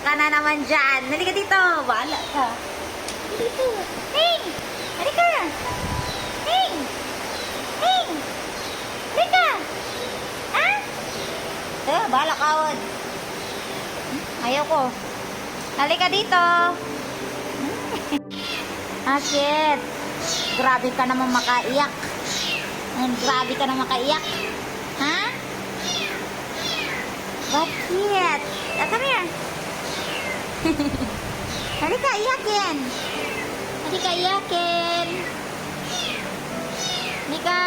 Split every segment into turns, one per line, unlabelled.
ka na naman dyan. Halika dito. Wala ka. Dito. Hey! Halika! Hey! Hey! Halika! Ha? Eh, bahala ka, Wad. Ayaw ko. Halika dito. Akit. Grabe ka naman makaiyak. Ang grabe ka naman makaiyak. Ha? Bakit? Ah, come here. Halika, iyakin. Halika, iyakin. Halika.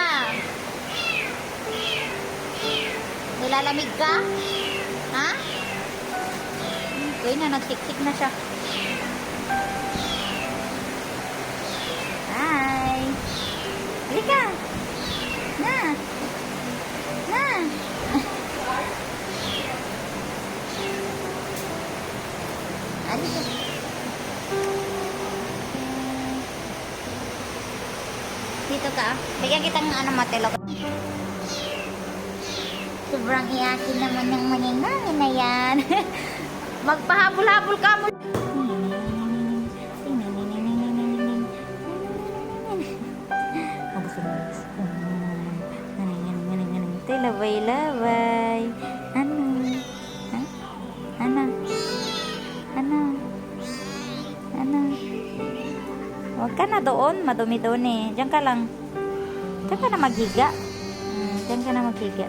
Nilalamig ka? Ha? Uy, na, nagtiksik na siya. Halika. Dito ka. Bigyan kita ng ano matelo. Sobrang iyakin naman ng maningangin na yan. Magpahabol-habol ka mo. Labay-labay. Ano? Huwag ka na doon. Madumi doon eh. Diyan ka lang. Diyan ka na maghiga. Hmm, diyan ka na maghiga.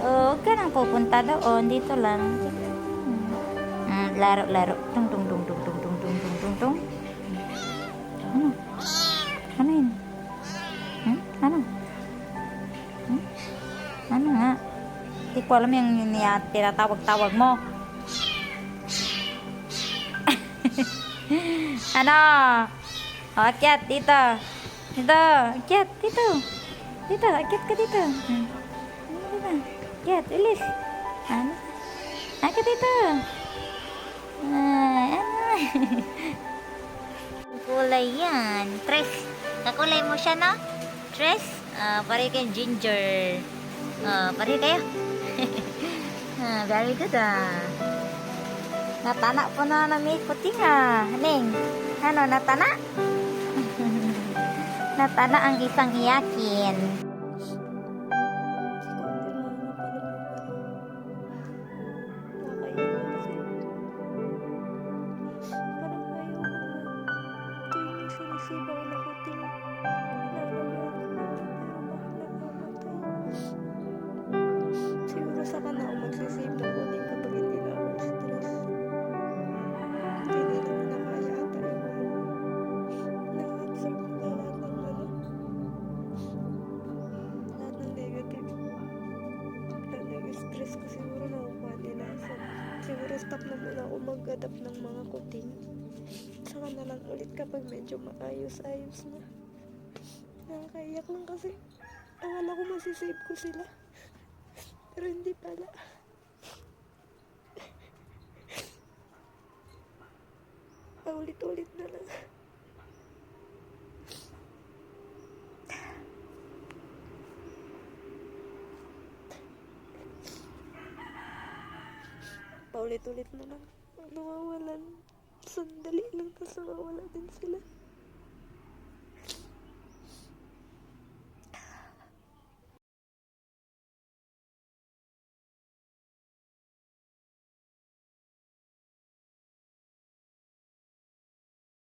Huwag ka nang pupunta doon. Dito lang. Hmm, laro, laro. Tung, tung, tung, tung, tung, tung, tung, tung, tung, tung. Ano? Ano yun? Hmm? Ano? Hmm? Ano nga? Hindi ko alam yung tinatawag-tawag mo. ano? O, akyat, dito. Dito, akyat, dito. Dito, akyat ka dito. Ano? Akyat, ulis. Ano? Akyat dito. Ay, ano? Kulay yan. Tres. Kakulay mo siya, no? Tres? Ah, pare kayong ginger. Ah, pare kayo. ah, very good, ah. Natana po na nami puting ha. Neng, ano natana? natana ang isang iyakin.
Parang ayaw stress ko siguro nakukuha nila. So, siguro stop na muna ako mag-adapt ng mga kuting. Saka na lang ulit kapag medyo maayos-ayos na. Nakakaiyak lang kasi. Akala ko masisave ko sila. Pero hindi pala. Paulit-ulit na lang. Paulit-ulit na lang. Nawawalan. Sandali lang tapos nawawala din sila.